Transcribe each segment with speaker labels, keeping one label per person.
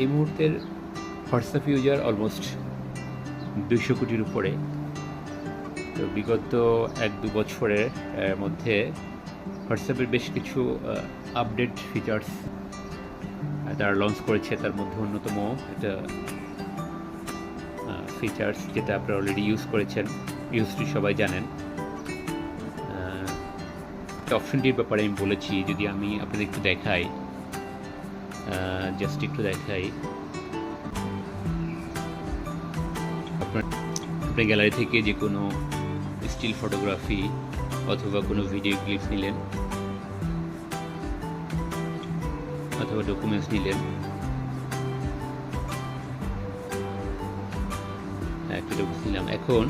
Speaker 1: এই মুহূর্তের WhatsApp user almost দুইশো কোটির উপরে। তো বিগত এক দু বছরের মধ্যে হোয়াটসঅ্যাপের বেশ কিছু আপডেট ফিচার্স তারা লঞ্চ করেছে। তার মধ্যে অন্যতম একটা ফিচার্স যেটা আপনারা অলরেডি ইউজ করেছেন ইউজটি সবাই জানেন। অপশনটির ব্যাপারে আমি বলেছি, যদি আমি আপনাদের একটু দেখাই জাস্ট একটু দেখাই। আপনার গ্যালারি থেকে যে কোনো স্টিল ফটোগ্রাফি অথবা কোনো ভিডিও ক্লিপস নিলেন অথবা ডকুমেন্টস নিলেন হ্যাঁ, একটা নিলাম। এখন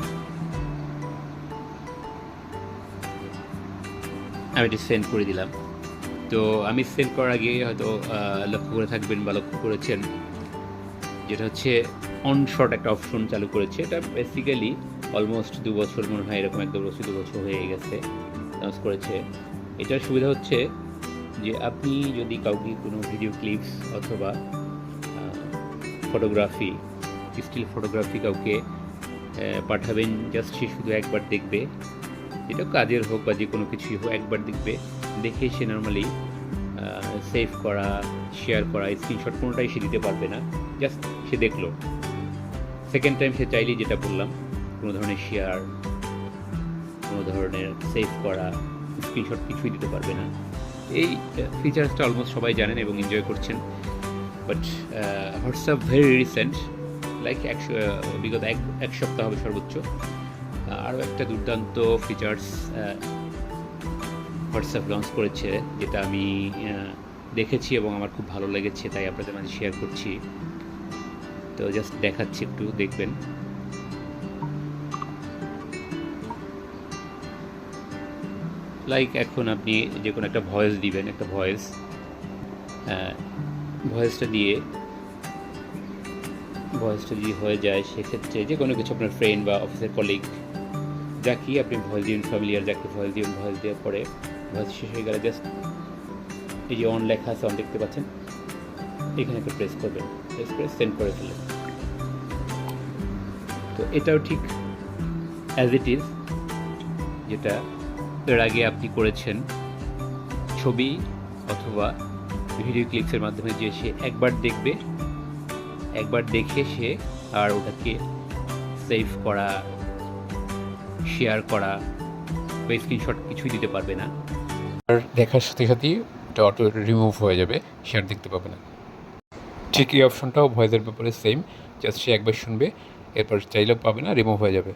Speaker 1: আমি এটি সেন্ড করে দিলাম। তো আমি সেন্ড করার আগে হয়তো লক্ষ্য করে থাকবেন বা লক্ষ্য করেছেন। যেটা হচ্ছে অন শট একটা অপশন চালু করেছে। এটা বেসিক্যালি অলমোস্ট দু বছর মনে হয় এরকম এক দু বছর দু বছর হয়ে গেছে লঞ্চ করেছে। এটার সুবিধা হচ্ছে যে আপনি যদি কাউকে কোনো ভিডিও ক্লিপস অথবা ফটোগ্রাফি স্টিল ফটোগ্রাফি কাউকে পাঠাবেন জাস্ট সে শুধু একবার দেখবে। এটা কাজের হোক বা যে কোনো কিছুই হোক, একবার দেখবে, দেখে সে নর্মালি সেভ করা শেয়ার করা স্ক্রিনশট কোনোটাই সে দিতে পারবে না জাস্ট সে দেখল। সেকেন্ড টাইম সে চাইলেই যেটা বললাম, কোনো ধরনের শেয়ার কোনো ধরনের সেভ করা স্ক্রিনশট কিছুই দিতে পারবে না। এই ফিচার্সটা অলমোস্ট সবাই জানেন এবং এনজয় করছেন। But WhatsApp very recent like একশো বিগত এক এক সপ্তাহ হবে সর্বোচ্চ। আরও একটা দুর্দান্ত ফিচার্স হোয়াটসঅ্যাপ লঞ্চ করেছে, যেটা আমি দেখেছি এবং আমার খুব ভালো লেগেছে, তাই আপনাদের মাঝে শেয়ার করছি। তো জাস্ট দেখাচ্ছি একটু, দেখবেন। লাইক এখন আপনি যে কোনো একটা ভয়েস দিবেন, একটা ভয়েস ভয়েসটা দিয়ে ভয়েসটা যদি হয়ে যায়, সেক্ষেত্রে যে কোনো কিছু আপনার ফ্রেন্ড বা অফিসের কলিগ যাকে আপনি ভয়েস দিবেন ফ্যামিলিয়ার যাকে ভয়েস দিবেন ভয়েস দেওয়ার পরে ভয়েস শেষ হয়ে গেলে জাস্ট এই যে অন লেখা আছে অন দেখতে পাচ্ছেন, এখানে একটা প্রেস করবেন প্রেস করে সেন্ড করে ফেলেন তো এটাও ঠিক অ্যাজ ইট ইজ যেটা এর আগে আপনি করেছেন, ছবি অথবা ভিডিও ক্লিপসের মাধ্যমে যে সে একবার দেখবে, একবার দেখে সে আর ওটাকে সেভ করা শেয়ার করা, বা স্ক্রিনশট কিছুই দিতে পারবে না।
Speaker 2: আর দেখার সাথে সাথেই এটা অটো রিমুভ হয়ে যাবে শেয়ার দেখতে পাবে না। ঠিক এই অপশনটাও ভয়েসের ব্যাপারে সেম জাস্ট সে একবার শুনবে, এরপর চাইলেও পাবে না রিমুভ হয়ে যাবে।